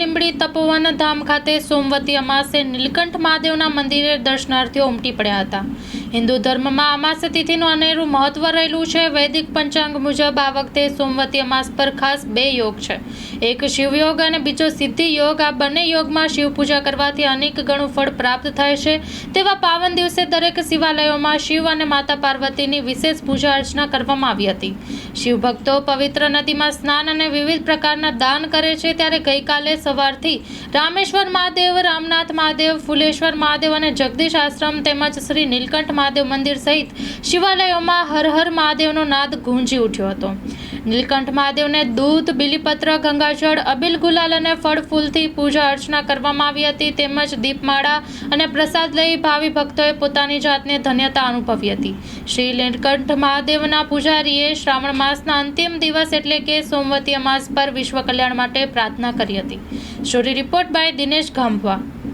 લીંબડી તપોવન ધામ ખાતે સોમવતી અમાસે નીલકંઠ મહાદેવના મંદિરે દર્શનાર્થીઓ ઉમટી પડ્યા હતા. હિન્દુ ધર્મમાં અમાસ તિથિનું અનેરું મહત્વ રહેલું છે. વૈદિક પંચાંગ મુજબ આ વખતે સોમવતી અમાસ પર ખાસ બે યોગ છે. એક શિવયોગ અને બીજો સિદ્ધિ યોગ. આ બંને યોગમાં શિવ પૂજા કરવાથી અનેક ગણું ફળ પ્રાપ્ત થાય છે. તેવા પાવન દિવસે દરેક શિવાલયોમાં શિવ અને માતા પાર્વતીની વિશેષ પૂજા અર્ચના કરવામાં આવી હતી. શિવભક્તો પવિત્ર નદીમાં સ્નાન અને વિવિધ પ્રકારના દાન કરે છે. ત્યારે ગઈકાલે સવારથી રામેશ્વર મહાદેવ, રામનાથ મહાદેવ, ફુલેશ્વર મહાદેવ અને જગદીશ આશ્રમ તેમજ શ્રી નીલકંઠ મહાદેવ મંદિર સહિત શિવાલયોમાં હર હર મહાદેવનો નાદ ગુંજી ઉઠ્યો હતો. નીલકંઠ મહાદેવને દૂધ બિલીપત્ર, ગંગાજળ, અબિલ ગુલાલ અને ફળ ફૂલથી પૂજા અર્ચના કરવામાં આવી હતી. તેમજ દીપમાળા અને પ્રસાદ લઈ ભાવિ ભક્તોએ પોતાની જાતને ધન્યતા અનુભવી હતી. શ્રી નીલકંઠ મહાદેવના પૂજારીએ શ્રાવણ માસના અંતિમ દિવસ એટલે કે સોમવતી અમાસ પર વિશ્વ કલ્યાણ માટે પ્રાર્થના કરી હતી. Story report by Dinesh Gamva